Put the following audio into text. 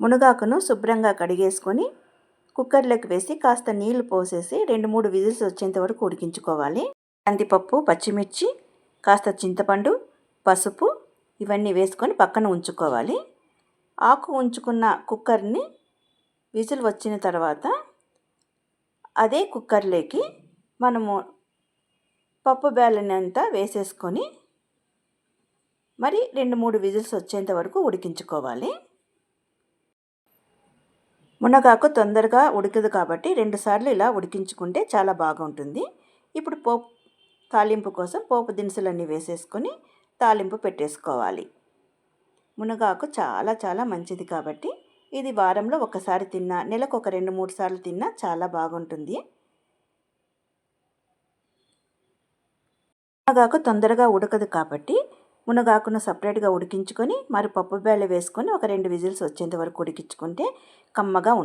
మునగాకును శుభ్రంగా కడిగేసుకొని కుక్కర్లోకి వేసి కాస్త నీళ్ళు పోసేసి రెండు మూడు విజిల్స్ వచ్చేంత వరకు ఉడికించుకోవాలి. కందిపప్పు పచ్చిమిర్చి కాస్త చింతపండు పసుపు ఇవన్నీ వేసుకొని పక్కన ఉంచుకోవాలి. ఆకు ఉంచుకున్న కుక్కర్ని విజిల్ వచ్చిన తర్వాత అదే కుక్కర్లోకి మనము పప్పు బ్యాలని అంతా వేసేసుకొని మరి రెండు మూడు విజిల్స్ వచ్చేంత వరకు ఉడికించుకోవాలి. మునగాకు తొందరగా ఉడకదు కాబట్టి రెండుసార్లు ఇలా ఉడికించుకుంటే చాలా బాగుంటుంది. ఇప్పుడు పోపు తాలింపు కోసం పోపు దినుసులన్నీ వేసేసుకొని తాలింపు పెట్టేసుకోవాలి. మునగాకు చాలా చాలా మంచిది కాబట్టి ఇది వారంలో ఒకసారి తిన్నా నెలకు ఒక రెండు మూడు సార్లు తిన్నా చాలా బాగుంటుంది. మునగాకు తొందరగా ఉడకదు కాబట్టి మునగాకును సపరేట్గా ఉడికించుకొని మరి పప్పు బేళ్ళ వేసుకొని ఒక రెండు విజిల్స్ వచ్చేంత వరకు ఉడికించుకుంటే కమ్మగా ఉంటుంది